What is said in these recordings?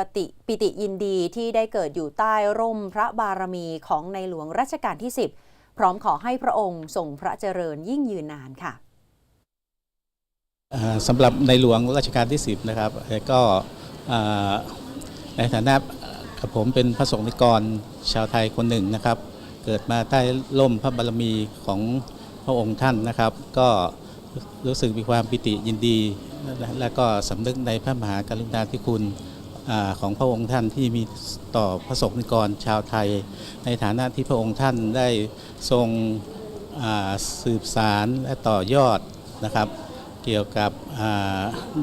ปฏิปิติยินดีที่ได้เกิดอยู่ใต้ร่มพระบารมีของในหลวงรัชกาลที่ 10 พร้อมขอให้พระองค์ทรงพระเจริญยิ่งยืนนานค่ะสำหรับในหลวงรัชกาลที่ 10 นะครับ ก็ในฐานะกับผมเป็นพระสงฆ์นิกรชาวไทยคนหนึ่งนะครับ เกิดมาใต้ร่มพระบารมีของพระองค์ท่านนะครับ ก็รู้สึกมีความปิติยินดี และก็สำนึกในพระมหากรุณาธิคุณ ของพระองค์ท่านที่มีต่อพระสงฆ์นิกรชาวไทย ในฐานะที่พระองค์ท่านได้ทรงสืบสารและต่อยอดนะครับ เกี่ยวกับ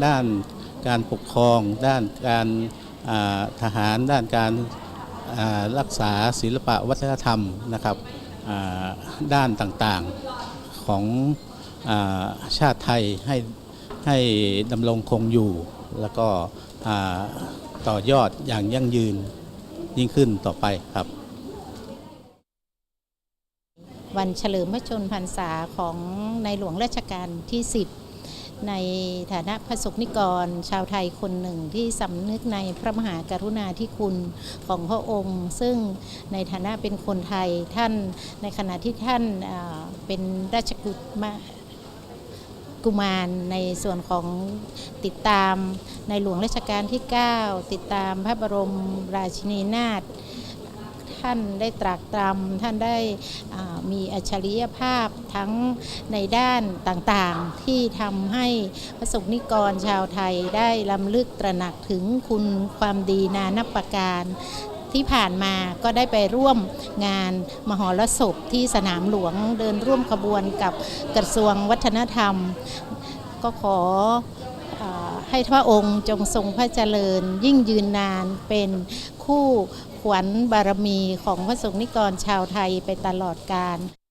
ด้านการปกครอง ด้านการทหารด้านการรักษาศิลปะวัฒนธรรมนะครับด้านต่างๆของอาชาติไทยให้ให้ดำรงคงอยู่ แล้วก็ ต่อยอดอย่างยั่งยืนยิ่งขึ้นต่อไปครับ วันเฉลิมพระชนพรรษาของในหลวงรัชกาลที่ 10 ในฐานะพระสงฆ์นิกร ชาวไทยคนหนึ่งที่สำนึกในพระมหากรุณาธิคุณของพระองค์ ซึ่งในฐานะเป็นคนไทยท่านในขณะที่ท่านเป็นราชกุมา กุมารในส่วนของติดตามในหลวงรัชกาลที่ 9 ติดตามพระบรมราชินีนาถท่านได้ตรากตรำท่านได้มีอัจฉริยภาพทั้งในด้านต่างๆ ที่ทำให้พระสงฆ์นิกรชาวไทยได้ลำลึกตระหนักถึงคุณความดีนานับประการ ที่ผ่านมาก็ได้ไปร่วมงานมหรสพที่สนามหลวงเดินร่วมขบวนกับกระทรวงวัฒนธรรม ก็ขออให้พระองค์จงทรงพระเจริญยิ่งยืนนานเป็นคู่ขวัญบารมีของพระสงฆ์นิกรชาวไทยไปตลอดกาล